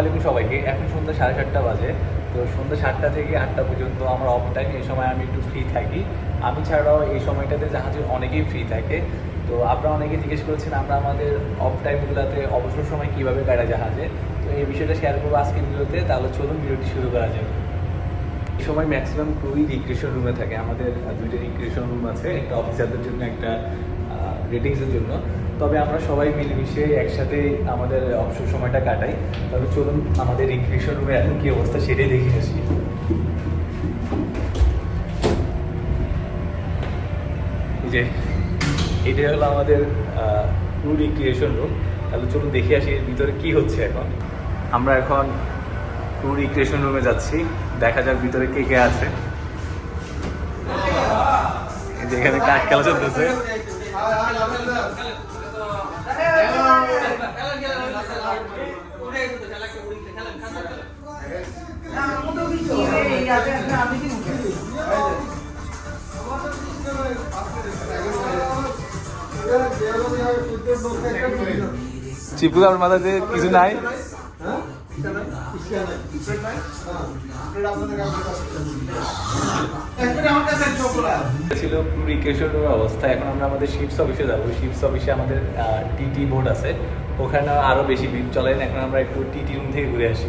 আলাইকুম সবাইকে। এখন সন্ধ্যা সাড়ে সাতটা বাজে। তো সন্ধ্যা সাতটা থেকে আটটা পর্যন্ত আমার অফ টাইম এই সময় আমি একটু ফ্রি থাকি। আমি ছাড়াও এই সময়টাতে জাহাজে অনেকেই ফ্রি থাকে। তো আপনারা অনেকে জিজ্ঞেস করেছেন, আমরা আমাদের অফ টাইমগুলোতে অবসর সময় কীভাবে কাটা জাহাজে? তো এই বিষয়টা শেয়ার করব আজকের ভিডিওতে। তাহলে চলুন ভিডিওটি শুরু করা যাক। এই সময় ম্যাক্সিমাম ক্রুই রিক্রিয়েশন রুমে থাকে। আমাদের দুইটা রিক্রিয়েশন রুম আছে। একটা অফিসারদের জন্য একটা রেটিংসের জন্য। তবে আমরা সবাই মিলেমিশে একসাথে আমাদের অবসর সময়টা কাটাই। তবে চলুন আমাদের রিক্রিয়েশন রুমে এখন কি অবস্থা সেটাই দেখে আসি। যে, এটাই হলো আমাদের ক্রু রিক্রিয়েশন রুম তাহলে চলুন দেখে আসি এর ভিতরে কি হচ্ছে এখন। আমরা এখন ক্রু রিক্রিয়েশন রুমে যাচ্ছি। দেখা যাক ভিতরে কে কে আছে। এই যে এখানে কাঠ খেলা চলতেছে। চিপুকার মাথাতে কিছু নাই? ছিল রিক্রেশন অবস্থা। এখন আমরা আমাদের শিপস অফিসে যাব। শিপস অফিসে আমাদের টিটি বোর্ড আছে। ওখানে আরও বেশি ভিড়। চলেন, এখন আমরা একটু টিটি রুম থেকে ঘুরে আসি।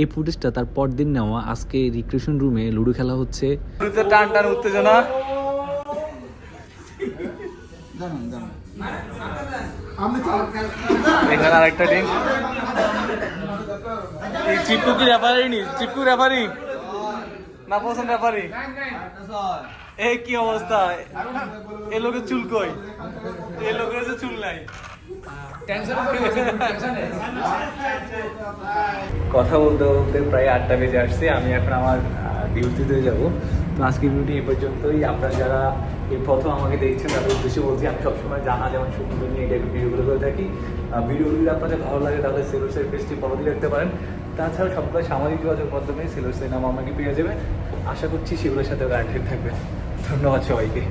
এই ফুটেজটা তার পরদিন নেওয়া আজকে রিক্রিয়েশন রুমে লুডো খেলা হচ্ছে। টান টান উত্তেজনা। এখানে আরেকটা টিম এই চিপকু কি রেফারি নি? চিপকু রেফারি না পছন্দ রেফারি এই কি অবস্থা? এ লোকের চুল কই? এ লোকের যে চুল নাই। কথা বলতে বলতে প্রায় আটটা বেজে আসছে, আমি এখন আমার ডিউটিতে যাব। তো আজকের ভিডিওটি এই পর্যন্তই। আপনারা যারা এই প্রথম আমাকে দেখছেন, তাদের উদ্দেশ্যে বলছি, আমি সবসময় জানা যেমন সুন্দর নিয়ে এটা ভিডিওগুলো করে থাকি। ভিডিওগুলো যদি আপনাদের ভালো লাগে, তাহলে সেলুসের পেজটি ফলো দিয়ে রাখতে পারেন। তাছাড়া সবগুলো সামাজিক যোগাযোগ মাধ্যমে সেলুসের নাম আমাকে পেয়ে যাবেন। আশা করছি সেগুলোর সাথে কানেক্টেড থাকবেন। ধন্যবাদ সবাইকে।